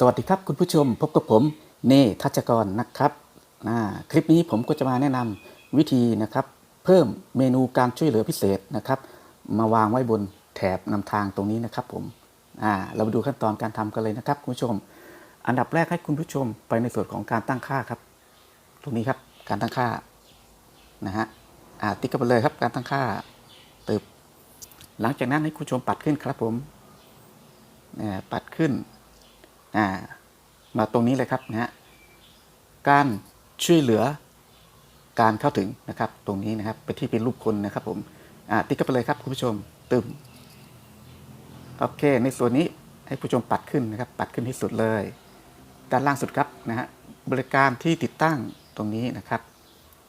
สวัสดีครับคุณผู้ชมพบกับผมเนทัชกรนะครับ คลิปนี้ผมก็จะมาแนะนำวิธีนะครับ เพิ่มเมนูการช่วยเหลือพิเศษนะครับ มาวางไว้บนแถบนำทางตรงนี้นะครับผมเรามาดูขั้นตอนการทำกันเลยนะครับคุณผู้ชม อันดับแรกให้คุณผู้ชมไปในส่วนของการตั้งค่าครับ ตรงนี้ครับการตั้งค่านะฮะติ๊กไปเลยครับการตั้งค่าตึบหลังจากนั้นให้คุณผู้ชมปัดขึ้นครับผมปัดขึ้น อ่ามาตรงนี้เลยครับนะฮะการช่วยเหลือการเข้าถึงนะครับตรงนี้นะครับไปที่เป็นรูปคนนะครับผมอ่าติ๊กเข้าไปเลยครับคุณผู้ชมตึมโอเค ในส่วนนี้ให้ผู้ชมปัดขึ้นนะครับ ปัดขึ้นที่สุดเลย ด้านล่างสุดครับนะฮะบริการที่ติดตั้งตรงนี้นะครับ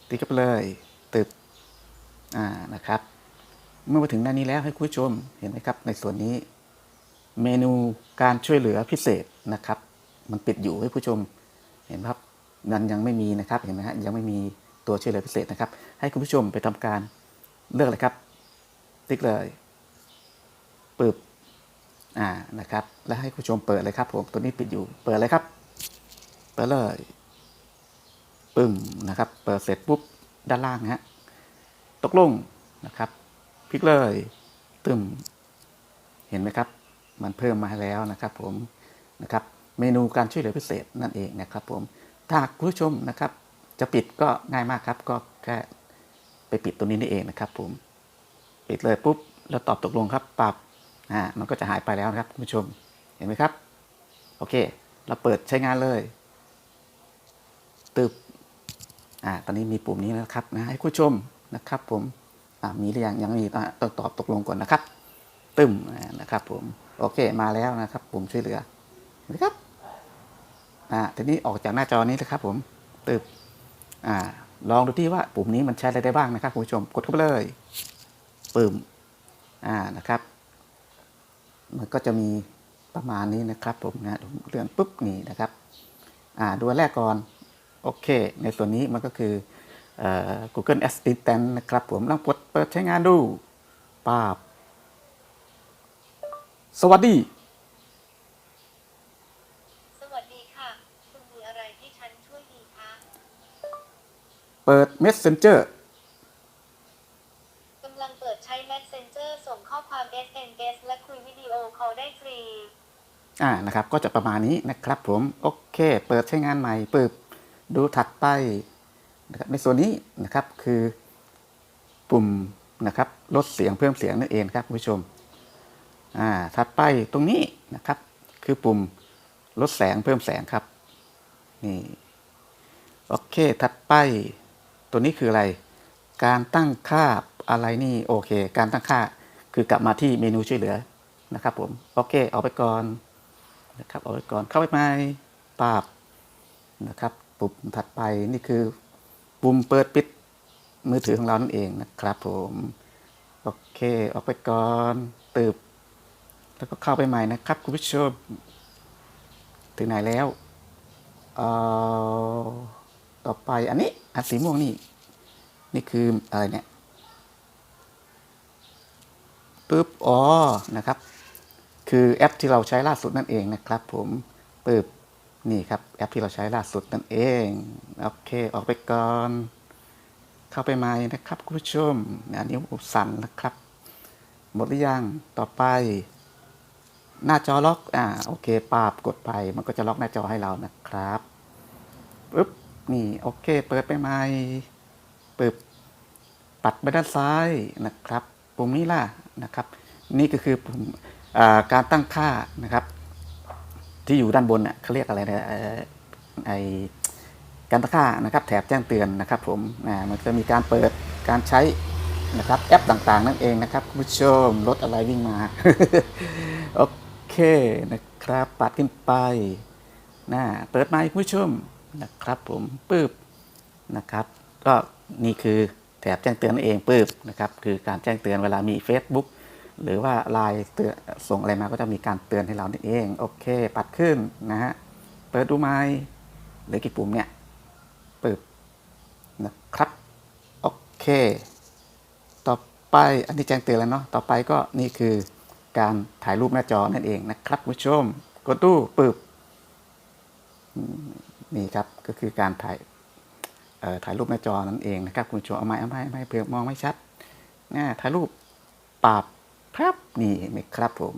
ติ๊กเข้าไปเลยตึบอ่านะครับ เมื่อมาถึงหน้านี้แล้วให้คุณผู้ชมเห็นไหมครับในส่วนนี้ เมนูการช่วยเหลือพิเศษนะครับ มันปิดอยู่ให้ผู้ชมเห็นครับมันยังไม่มีนะครับเห็นไหมฮะยังไม่มีตัวช่วยเหลือพิเศษนะครับ ให้คุณผู้ชมไปทำการเลือกเลยครับ ติ๊กเลยปึบอ่านะครับ แล้วให้คุณผู้ชมเปิดเลยครับ ผมตัวนี้ปิดอยู่เปิดเลยครับ เปิดเลยปึ้มนะครับ เปิดเสร็จปุ๊บด้านล่างฮะตกลงนะครับพลิกเลยตึมเห็นไหมครับ มันเพิ่มมาแล้วนะครับผมนะครับเมนูการช่วยเหลือพิเศษนั่นเองนะครับผมถ้าคุณผู้ชมนะครับจะปิดก็ง่ายมากครับ ก็แค่ไปปิดตรงนี้นี่เองนะครับผมปิดเลยปุ๊บแล้วตอบตกลงครับปรับอ่ามันก็จะหายไปแล้วนะครับคุณผู้ชมเห็นไหมครับโอเค เราเปิดใช้งานเลยตึบอ่าตอนนี้มีปุ่มนี้นะครับนะให้คุณผู้ชมนะครับ ผมอ่ามีหรือยังยังไม่มีอะต้องตอบตกลงก่อนนะครับ ตึมนะครับผมโอเคมาแล้วนะครับปุ่มช่วยเหลือเห็นไหมครับอ่าทีนี้ออกจากหน้าจอนี้นะครับผมตึบอ่าลองดูที่ว่าปุ่มนี้มันใช้อะไรได้บ้างนะครับคุณผู้ชมกดเข้าไปเลยปึ่มอ่านะครับ มันก็จะมีประมาณนี้นะครับผมนะเลื่อนปุ๊บนี่นะครับอ่าดูแรกก่อนโอเค ในส่วนนี้มันก็คือเอ่อ Google Assistant นะครับผมลองกดเปิดใช้งานดูป้าบ สวัสดี สวัสดีค่ะ คุณมีอะไรที่ฉันช่วยดีคะ เปิด Messenger กำลังเปิดใช้ Messenger ส่งข้อความ SMS และคุยวิดีโอคอลได้ฟรี อ่านะครับ ก็จะประมาณนี้นะครับผม โอเค เปิดใช้งานใหม่ปึ๊บดูถัดไปนะครับในส่วนนี้นะครับคือปุ่มนะครับลดเสียงเพิ่มเสียงนั่นเองครับคุณผู้ชม อ่าถัดไปตรงนี้นะครับ คือปุ่มลดแสงเพิ่มแสงครับ นี่โอเค ถัดไป ตัวนี้คืออะไร การตั้งค่าอะไรนี่โอเค การตั้งค่าคือกลับมาที่เมนูช่วยเหลือนะครับ ผมโอเคออกไปก่อนนะครับเอาไว้ก่อนเข้าไปใหม่ปราบนะครับ ปุ่มถัดไปนี่คือ ปุ่มเปิดปิดมือถือของเรานั่นเองนะครับ ผมโอเคออกไปก่อนตืบ แล้วก็เข้าไปใหม่นะครับคุณผู้ชมถึงไหนแล้วเอ่อต่อไปอันนี้อันสีม่วงนี่ นี่คืออะไรเนี่ยปึ๊บอ๋อนะครับ คือแอปที่เราใช้ล่าสุดนั่นเองนะครับ ผมปึ๊บนี่ครับแอปที่เราใช้ล่าสุดนั่นเองโอเคออกไปก่อนเข้าไปใหม่นะครับคุณผู้ชมอันนี้อุสั่นนะครับ หมดหรือยังต่อไป หน้าจอล็อกอ่าโอเคปาบกดไปมันก็จะล็อกหน้าจอให้เรานะครับปึ๊บนี่โอเค เปิดไปใหม่ปึ๊บปัดไปด้านซ้ายนะครับ ปุ่มนี้ล่ะนะครับ นี่ก็คือปุ่มอ่าการตั้งค่านะครับ ที่อยู่ด้านบนเน่ะเขาเรียกอะไรนะอ่อไอการตั้งค่านะครับ แถบแจ้งเตือนนะครับผมอ่ามันจะมีการเปิดการใช้นะครับแอปต่างๆ นั่นเองนะครับคุณผู้ชมรถอะไรวิ่งมาโอเค คนะครับ ปัดขึ้นไปนะเปิดไมค์คุณผู้ชมนะครับ ผมปึ๊บนะครับ ก็นี่คือแถบแจ้งเตือนเองปึ๊บนะครับ คือการแจ้งเตือนเวลามี Facebook หรือว่าไลน์เตือนส่งอะไรมาก็จะมีการเตือนให้เรานี่เอง โอเค ปัดขึ้นนะฮะเปิดดูไมค์หลือกี่ปุ่มเนี่ยปึ๊บนะครับโอเค ต่อไปอันนี้แจ้งเตือนแล้วเนาะต่อไปก็นี่คือ การถ่ายรูปหน้าจอนั่นเองนะครับคุณผู้ชมกดดูปึ๊บนี่ครับก็คือการถ่ายถ่ายรูปหน้าจอนั่นเองนะครับ คุณผู้ชมเอาไม้เอาไม้ไม้เผื่อมองไม่ชัดนะถ่ายรูปปรับครับนี่นะครับผม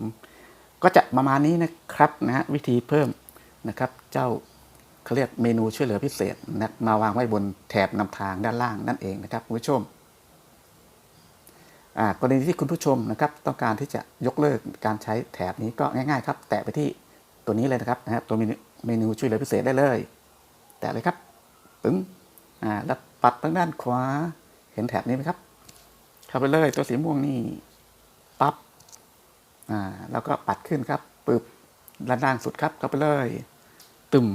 ก็จะประมาณนี้นะครับนะฮะวิธีเพิ่มนะครับ เจ้าเขาเรียกเมนูช่วยเหลือพิเศษนะมาวางไว้บนแถบนำทางด้านล่างนั่นเองนะครับคุณผู้ชม กรณีที่คุณผู้ชมนะครับต้องการที่จะยกเลิกการใช้แถบนี้ก็ง่ายๆครับ แตะไปที่ตัวนี้เลยนะครับนะฮะตัวเมนูช่วยเหลือพิเศษได้เลย แตะเลยครับปึ้งอ่าแล้วปัดทางด้านขวาเห็นแถบนี้ไหมครับ เข้าไปเลยตัวสีม่วงนี่ปั๊บอ่าแล้วก็ปัดขึ้นครับปึบด้านล่างสุดครับเข้าไปเลย ตึม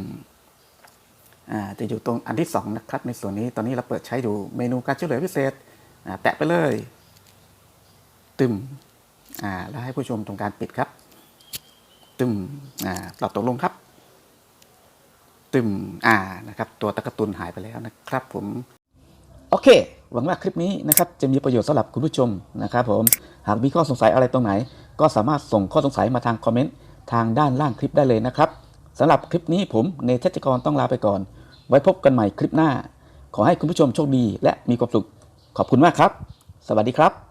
อ่าจะอยู่ตรงอันที่สองนะครับในส่วนนี้ตอนนี้เราเปิดใช้ดูเมนูการช่วยเหลือพิเศษอ่าแตะไปเลย ตึมอ่าแล้วให้ผู้ชมตรงการปิดครับ ตึมอ่าตอบตกลงครับ ตึมอ่านะครับ ตัวตะกตุนหายไปแล้วนะครับ ผม โอเค หวังว่าคลิปนี้นะครับ จะมีประโยชน์สำหรับคุณผู้ชมนะครับผม หากมีข้อสงสัยอะไรตรงไหน ก็สามารถส่งข้อสงสัยมาทางคอมเมนต์ทางด้านล่างคลิปได้เลยนะครับสำหรับคลิปนี้ผมเนเทศกรต้องลาไปก่อน ไว้พบกันใหม่คลิปหน้า ขอให้คุณผู้ชมโชคดี และมีความสุข ขอบคุณมากครับ สวัสดีครับ